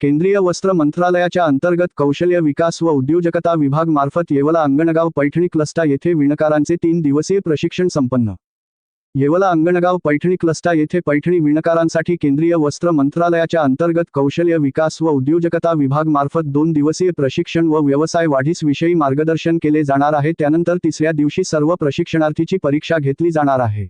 केंद्रीय वस्त्र मंत्रालयाच्या अंतर्गत कौशल्य विकास व उद्योजकता विभाग मार्फत येवला अंगणगाव पैठणी क्लस्टा येथे विणकारांचे तीन दिवसीय प्रशिक्षण संपन्न. येवला अंगणगाव पैठणी क्लस्टा येथे पैठणी विणकारांसाठी केंद्रीय वस्त्र मंत्रालयाच्या अंतर्गत कौशल्य विकास व उद्योजकता विभाग मार्फत दोन दिवसीय प्रशिक्षण व व्यवसाय वाढीस विषयी मार्गदर्शन केले जाणार आहे. त्यानंतर तिसऱ्या दिवशी सर्व प्रशिक्षणार्थीची परीक्षा घेतली जाणार आहे.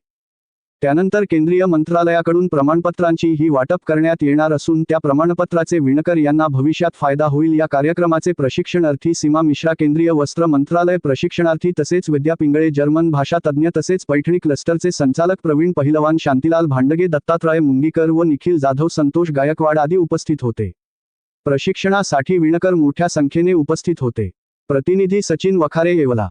त्यानंतर केंद्रीय मंत्रालयाकडून प्रमाणपत्रांची ही वाटप करण्यात येणार असून त्या प्रमाणपत्राचे विणकर यांना भविष्यात फायदा होईल या कार्यक्रमाचे प्रशिक्षणार्थी सीमा मिश्रा केंद्रीय वस्त्र मंत्रालय प्रशिक्षणार्थी तसेच विद्या पिंगळे जर्मन भाषा तज्ज्ञ तसेच पैठणी क्लस्टरचे संचालक प्रवीण पहिलवान शांतीलाल भांडगे दत्तात्रय मुंगीकर व निखिल जाधव संतोष गायकवाड आदी उपस्थित होते. प्रशिक्षणासाठी विणकर मोठ्या संख्येने उपस्थित होते. प्रतिनिधी सचिन वखारे येवला.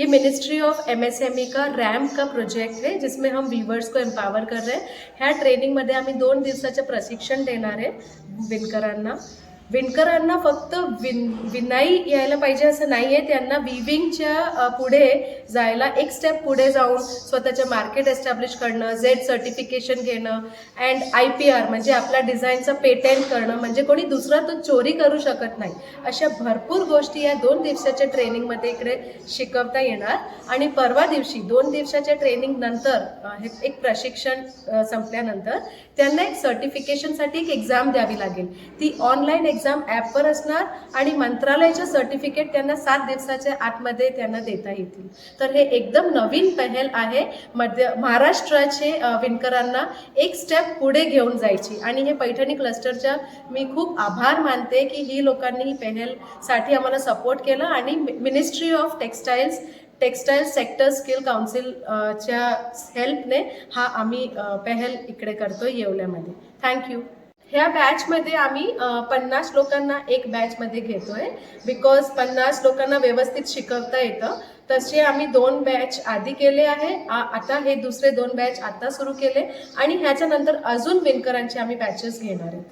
ये मिनिस्ट्री ऑफ एमएसएमई का रॅम्प का प्रोजेक्ट आहे जिसमें हम वीवर्स को एम्पावर कर रहे हैं। ह्या ट्रेनिंगमध्ये आम्ही दोन दिवसाचं प्रशिक्षण देणार आहे विणकरांना विणकरांना फक्त विन विनाई यायला पाहिजे असं नाही आहे त्यांना विविंगच्या पुढे जायला एक स्टेप पुढे जाऊन स्वतःचं मार्केट एस्टॅब्लिश करणं झेड सर्टिफिकेशन घेणं अँड आय पी आर म्हणजे आपला डिझाईनचं पेटेंट करणं म्हणजे कोणी दुसरा तो चोरी करू शकत नाही. अशा भरपूर गोष्टी या दोन दिवसाच्या ट्रेनिंगमध्ये इकडे शिकवता येणार. आणि परवा दिवशी दोन दिवसाच्या ट्रेनिंग नंतर हे एक प्रशिक्षण संपल्यानंतर त्यांना एक सर्टिफिकेशनसाठी एक एक्झाम द्यावी लागेल. ती ऑनलाईन एक्झाम एक्झाम ॲपवर असणार आणि मंत्रालयाचे सर्टिफिकेट त्यांना सात दिवसाच्या आतमध्ये त्यांना देता येतील. तर हे एकदम नवीन पहल आहे. मध्य महाराष्ट्राचे विणकरांना एक स्टेप पुढे घेऊन जायची. आणि हे पैठणी क्लस्टरच्या मी खूप आभार मानते की ही लोकांनी ही पहलसाठी आम्हाला सपोर्ट केला आणि ministry of textiles textile sector skill council च्या हेल्पने हा आम्ही पहल इकडे करतो येवल्यामध्ये. थँक्यू ह्या बॅचमध्ये आम्ही पन्नास लोकांना एक बॅचमध्ये घेतोय. बिकॉज पन्नास लोकांना व्यवस्थित शिकवता येतं. तसे आम्ही दोन बॅच आधी केले आहे. आता हे दुसरे दोन बॅच आता सुरू केले. आणि ह्याच्यानंतर अजून विणकरांचे आम्ही बॅचेस घेणार आहेत.